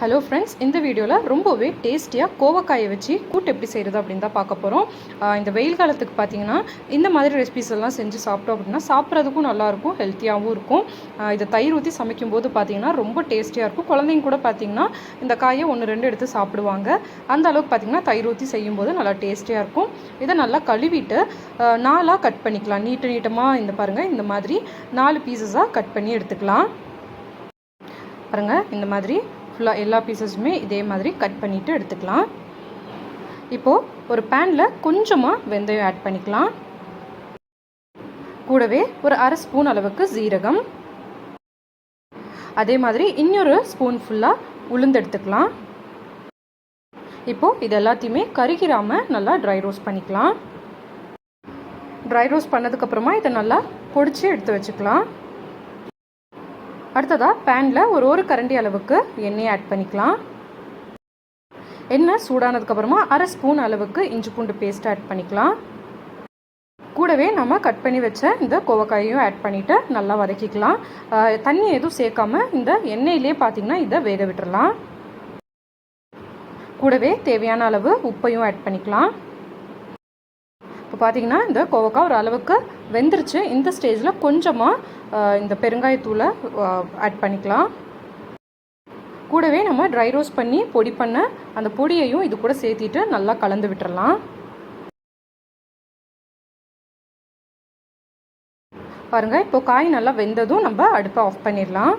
Hello friends இந்த வீடியோவில் ரொம்பவே டேஸ்டியாக கோவக்காயை வச்சு கூட்டு எப்படி செய்கிறது அப்படின்னு தான் பார்க்க போகிறோம் இந்த வெயில் காலத்துக்கு பார்த்தீங்கன்னா இந்த மாதிரி ரெசிபிஸ் எல்லாம் செஞ்சு சாப்பிட்டோம் அப்படின்னா சாப்பிட்றதுக்கும் நல்லாயிருக்கும் ஹெல்த்தியாகவும் இருக்கும். இதை தயிர் ஊற்றி சமைக்கும்போது பார்த்தீங்கன்னா ரொம்ப டேஸ்டியாக இருக்கும். குழந்தைங்க கூட பார்த்தீங்கன்னா இந்த காயை ஒன்று ரெண்டு எடுத்து சாப்பிடுவாங்க. அந்த அளவுக்கு பார்த்தீங்கன்னா தயிர் ஊற்றி செய்யும்போது நல்லா டேஸ்டியாக இருக்கும். இதை நல்லா கழுவிட்டு நாலாக கட் பண்ணிக்கலாம். நீட்டு நீட்டமாக இந்த பாருங்கள் இந்த மாதிரி நாலு பீசஸாக கட் பண்ணி எடுத்துக்கலாம். பாருங்கள் இந்த மாதிரி ஃபுல்லாக எல்லா பீசஸுமே இதே மாதிரி கட் பண்ணிவிட்டு எடுத்துக்கலாம். இப்போது ஒரு பேனில் கொஞ்சமாக வெந்தயம் ஆட் பண்ணிக்கலாம். கூடவே ஒரு அரை ஸ்பூன் அளவுக்கு ஜீரகம் அதே மாதிரி இன்னொரு ஸ்பூன் ஃபுல்லாக உளுந்து எடுத்துக்கலாம். இப்போது இது எல்லாத்தையுமே கருகிராமல் நல்லா ட்ரை ரோஸ்ட் பண்ணிக்கலாம். ட்ரை ரோஸ்ட் பண்ணதுக்கப்புறமா இதை நல்லா பொடிச்சு எடுத்து வச்சுக்கலாம். அடுத்ததாக பேனில் ஒரு ஒரு கரண்டி அளவுக்கு எண்ணெய் ஆட் பண்ணிக்கலாம். எண்ணெய் சூடானதுக்கப்புறமா அரை ஸ்பூன் அளவுக்கு இஞ்சி பூண்டு பேஸ்ட் ஆட் பண்ணிக்கலாம். கூடவே நம்ம கட் பண்ணி வச்ச இந்த கோவக்காயையும் ஆட் பண்ணிவிட்டு நல்லா வதக்கிக்கலாம். தண்ணி எதுவும் சேர்க்காம இந்த எண்ணெயிலே பார்த்தீங்கன்னா இதை வேக விட்டுறலாம். கூடவே தேவையான அளவு உப்பையும் ஆட் பண்ணிக்கலாம். பார்த்தீங்கன்னா இந்த கோவக்காய் ஒரு அளவுக்கு வெந்துருச்சு. இந்த ஸ்டேஜில் கொஞ்சமாக இந்த பெருங்காயத்தூளை ஆட் பண்ணிக்கலாம். கூடவே நம்ம ட்ரை ரோஸ்ட் பண்ணி பொடி பண்ண அந்த பொடியையும் இது கூட சேர்த்திட்டு நல்லா கலந்து விட்டுறலாம். பாருங்கள் இப்போ காய் நல்லா வெந்ததும் நம்ம அடுப்பை ஆஃப் பண்ணிடலாம்.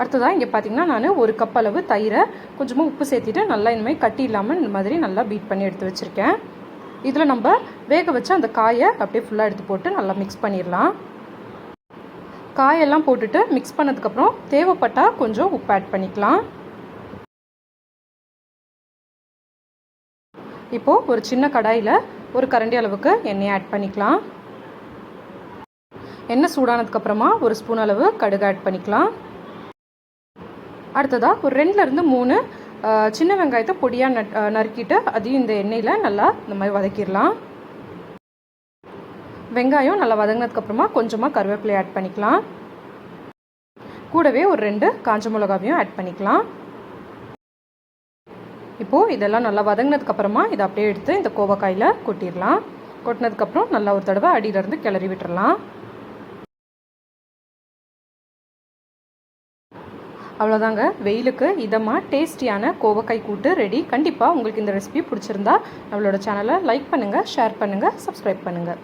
அடுத்ததாக இங்கே பார்த்தீங்கன்னா நான் ஒரு கப் அளவு தயிரை கொஞ்சமாக உப்பு சேர்த்திட்டு நல்லா இந்த மாதிரி கட்டி இல்லாமல் இந்த மாதிரி நல்லா பீட் பண்ணி எடுத்து வச்சுருக்கேன். இதில் நம்ம வேக வச்ச அந்த காயை அப்படியே ஃபுல்லாக எடுத்து போட்டு நல்லா மிக்ஸ் பண்ணிடலாம். காயெல்லாம் போட்டுட்டு மிக்ஸ் பண்ணதுக்கப்புறம் தேவைப்பட்டால் கொஞ்சம் உப்பு ஆட் பண்ணிக்கலாம். இப்போது ஒரு சின்ன கடாயில் ஒரு கரண்டி அளவுக்கு எண்ணெய் ஆட் பண்ணிக்கலாம். எண்ணெய் சூடானதுக்கப்புறமா ஒரு ஸ்பூன் அளவு கடுகு ஆட் பண்ணிக்கலாம். அடுத்ததாக ஒரு ரெண்டுலேருந்து மூணு சின்ன வெங்காயத்தை பொடியாக நட் நறுக்கிட்டு அதையும் இந்த எண்ணெயில் நல்லா இந்த மாதிரி வதக்கிடலாம். வெங்காயம் நல்லா வதங்கினதுக்கப்புறமா கொஞ்சமாக கருவேப்பிலை ஆட் பண்ணிக்கலாம். கூடவே ஒரு ரெண்டு காஞ்ச மிளகாவையும் ஆட் பண்ணிக்கலாம். இப்போது இதெல்லாம் நல்லா வதங்கினதுக்கப்புறமா இதை அப்படியே எடுத்து இந்த கோவக்காயில் கொட்டிடலாம். கொட்டினதுக்கப்புறம் நல்லா ஒரு தடவை அடியிலேருந்து கிளறி விட்டுறலாம். அவ்வளோதாங்க வெயிலுக்கு இதமாக டேஸ்டியான கோவக்காய் கூட்டு ரெடி கண்டிப்பாக உங்களுக்கு இந்த ரெசிபி பிடிச்சிருந்தா நம்மளோட சேனலை லைக் பண்ணுங்கள் ஷேர் பண்ணுங்கள் சப்ஸ்கிரைப் பண்ணுங்கள்